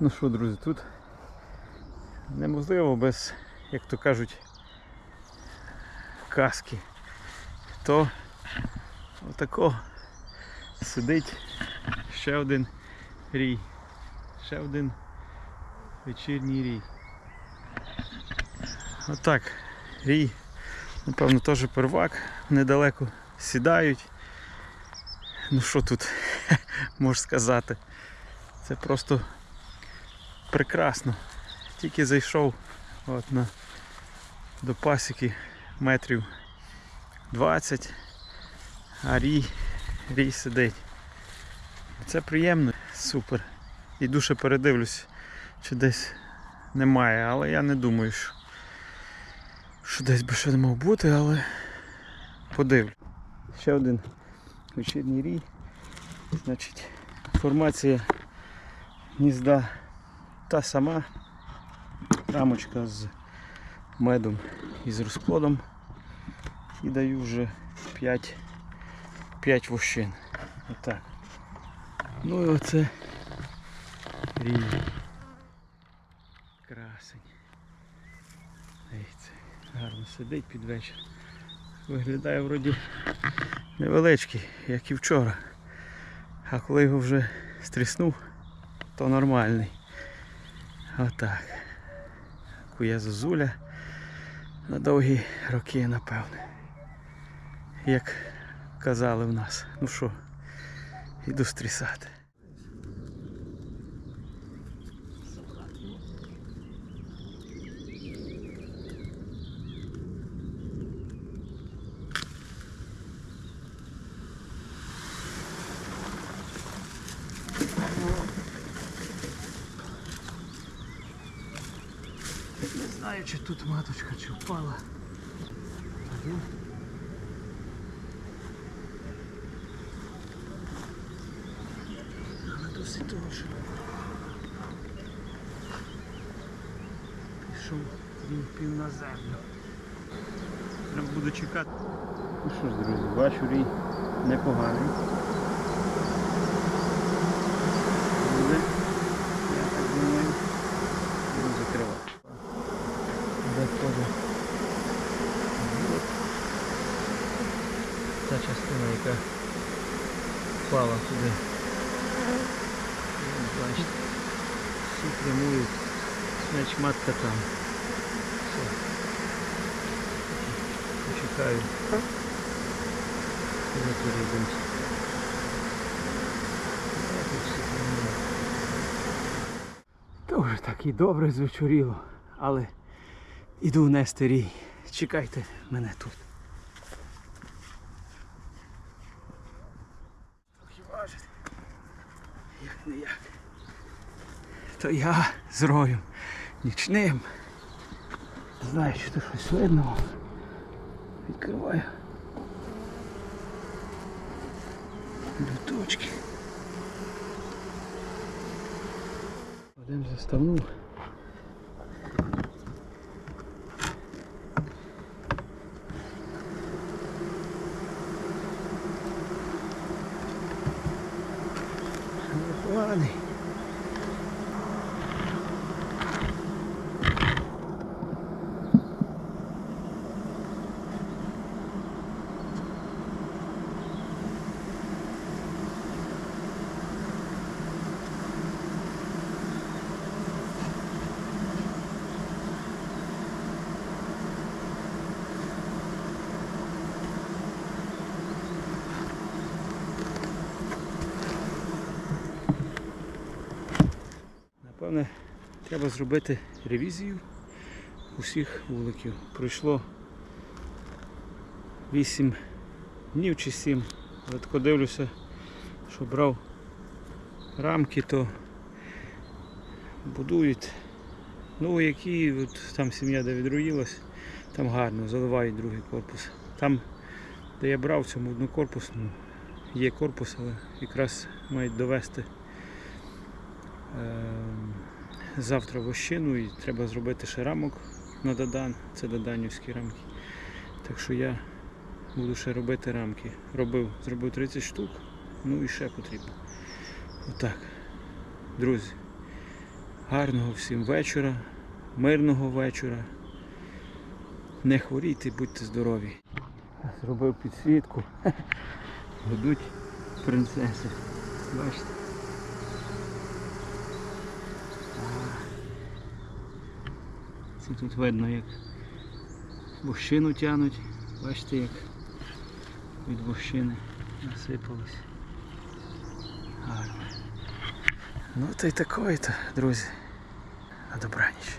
Ну що, друзі, тут неможливо без, як то кажуть, каски. То отако сидить ще один рій. Ще один вечірній рій. Отак. Рій, напевно, теж первак, недалеко сідають. Ну що тут можеш сказати? Це просто прекрасно. Тільки зайшов от на, до пасіки метрів 20, а рій, рій сидить. Це приємно, супер. Іду ще передивлюсь, чи десь немає, але я не думаю, що, що десь би ще не мав бути, але подивлю. Ще один вечірній рій. Значить, формація гнізда та сама. Рамочка з медом і з розплодом. І даю вже 5, 5 вощин. Отак. Ну і оце рій. Красень. Дивіться, гарно сидить під вечір. Виглядає вроді невеличкий, як і вчора. А коли його вже стріснув, то нормальний. Отак. Куя зозуля на довгі роки, напевне. Як казали в нас. Ну що, іду стрісати. Не знаю, чи тут маточка, чи впала. Один. Але досить того, що пішов він пів на землю. Треба буду чекати. Ну що ж, друзі, бачу рій непоганий. Буде, я так думаю, буду закривати. Де входить от та частина, яка впала. От, Бачите, всі прямують, значить матка там. Все. Почекаю. Коли перейдуть. Дуже так і добре звечоріло, але іду нести рій. Чекайте мене тут. Як не як. То я з роєм нічним. Знаю, що тут щось видно. Відкриваю. Люточки. Один заставнув. Непоганий. Напевне, треба зробити ревізію усіх вуликів. Пройшло 8 днів чи 7. Але тако дивлюся, що брав рамки, то будують. Ну, які от, там сім'я, де відруїлась, там гарно, заливають другий корпус. Там, де я брав цьому однокорпусному, є корпус, але якраз мають довести Ем, завтра вощину і треба зробити ще рамок на Дадан. Це Даданівські рамки. Так що я буду ще робити рамки. Робив, зробив 30 штук, ну і ще потрібно. Отак. Друзі, Гарного всім вечора, мирного вечора. Не хворійте, будьте здорові. Зробив підсвітку. Ведуть принцеси. Бачите? Це тут видно, як бущину тянуть. Бачите, як від бущини насипалось. Гарно. Ну та й такої то, друзі. На добраніч.